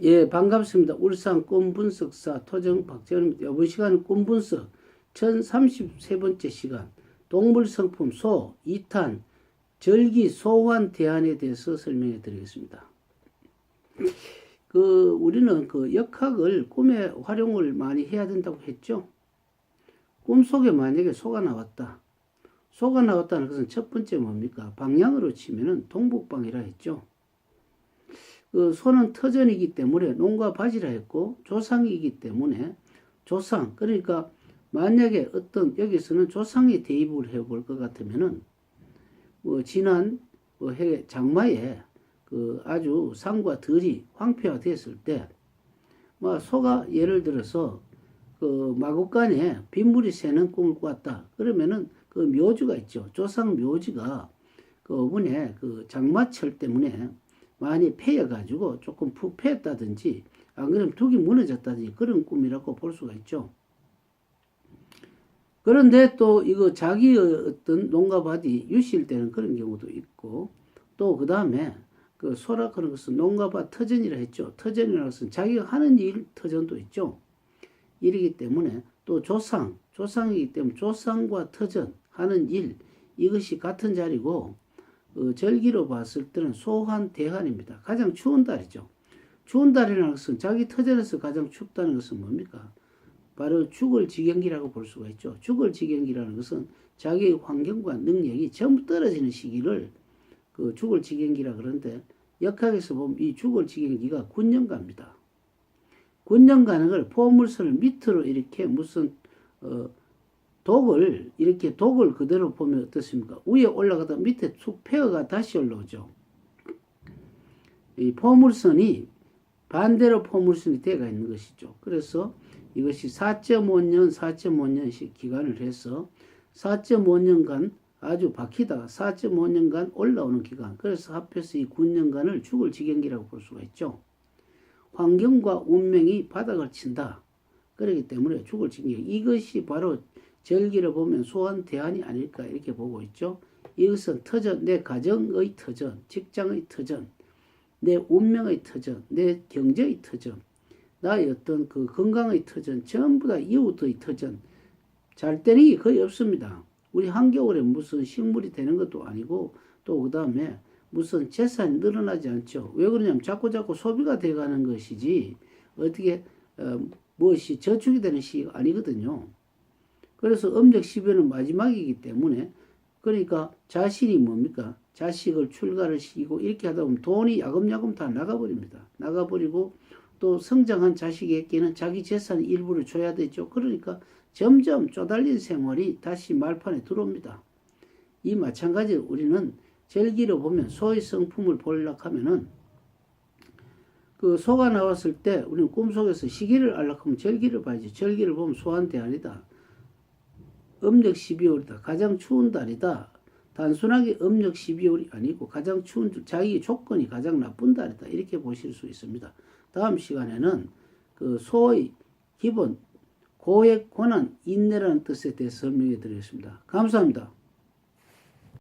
예, 반갑습니다. 울산 꿈분석사 토정 박재원입니다. 이번 시간은 꿈분석 1033번째 시간 동물성품 소 2탄 절기 소환 대안에 대해서 설명해 드리겠습니다. 그 우리는 그 역학을 꿈에 활용을 많이 해야 된다고 했죠. 꿈속에 만약에 소가 나왔다. 소가 나왔다는 것은 첫 번째 뭡니까? 방향으로 치면은 동북방이라 했죠. 그 소는 터전이기 때문에 농과 바지라 했고 조상이기 때문에 조상 그러니까 만약에 어떤 여기서는 조상이 대입을 해볼 것 같으면은 뭐 지난 뭐 해 장마에 그 아주 산과 들이 황폐화 됐을 때 뭐 소가 예를 들어서 그 마구간에 빗물이 새는 꿈을 꿨다. 그러면은 그 묘지가 있죠. 조상 묘지가 그 어머니의 그 장마철 때문에 많이 패여가지고 조금 푹 패였다든지 안 그러면 둑이 무너졌다든지 그런 꿈이라고 볼 수가 있죠. 그런데 또 이거 자기의 어떤 농가 밭이 유실 되는 그런 경우도 있고 또 그 다음에 그 소라 그런 것은 농가밭 터전이라 했죠. 터전이라는 것은 자기가 하는 일 터전도 있죠. 일이기 때문에 또 조상, 조상이기 때문에 조상과 터전 하는 일 이것이 같은 자리고 어, 절기로 봤을 때는 소환 대한입니다. 가장 추운 달이죠. 추운 달이라는 것은 자기 터전에서 가장 춥다는 것은 뭡니까? 바로 죽을 지경기라고 볼 수가 있죠. 죽을 지경기라는 것은 자기의 환경과 능력이 전부 떨어지는 시기를 그 죽을 지경기라 그러는데 역학에서 보면 이 죽을 지경기가 군년가입니다. 군년가는 걸 포물선을 밑으로 이렇게 무슨 어, 독을 이렇게 독을 그대로 보면 어떻습니까? 위에 올라가다 밑에 툭 폐어가 다시 올라오죠. 이 포물선이 반대로 포물선이 되어 있는 것이죠. 그래서 이것이 4.5년, 4.5년씩 기간을 해서 4.5년간 아주 박히다가 4.5년간 올라오는 기간. 그래서 합해서 이 9년간을 죽을 지경기라고 볼 수가 있죠. 환경과 운명이 바닥을 친다. 그렇기 때문에 죽을 지경기. 이것이 바로 절기를 보면 소환 대안이 아닐까 이렇게 보고 있죠. 이것은 터전, 내 가정의 터전, 직장의 터전, 내 운명의 터전, 내 경제의 터전, 나의 어떤 그 건강의 터전, 전부 다 이웃의 터전, 잘 되는 게 거의 없습니다. 우리 한겨울에 무슨 식물이 되는 것도 아니고 또 그 다음에 무슨 재산이 늘어나지 않죠. 왜 그러냐면 자꾸 자꾸 소비가 돼가는 것이지 어떻게 어, 무엇이 저축이 되는 시기가 아니거든요. 그래서 음력 12월은 마지막이기 때문에 그러니까 자신이 뭡니까? 자식을 출가를 시키고 이렇게 하다 보면 돈이 야금야금 다 나가버립니다. 나가버리고 또 성장한 자식에게는 자기 재산 일부를 줘야 되죠. 그러니까 점점 쪼달린 생활이 다시 말판에 들어옵니다. 이 마찬가지로 우리는 절기로 보면 소의 성품을 보려고 하면은 그 소가 나왔을 때 우리는 꿈속에서 시기를 알려고 하면 절기를 봐야지. 절기를 보면 소한 대안이다. 음력 12월이다. 가장 추운 달이다. 단순하게 음력 12월이 아니고 가장 추운 자기 조건이 가장 나쁜 달이다. 이렇게 보실 수 있습니다. 다음 시간에는 그 소의 기본 고액 권한 인내라는 뜻에 대해서 설명해 드리겠습니다. 감사합니다.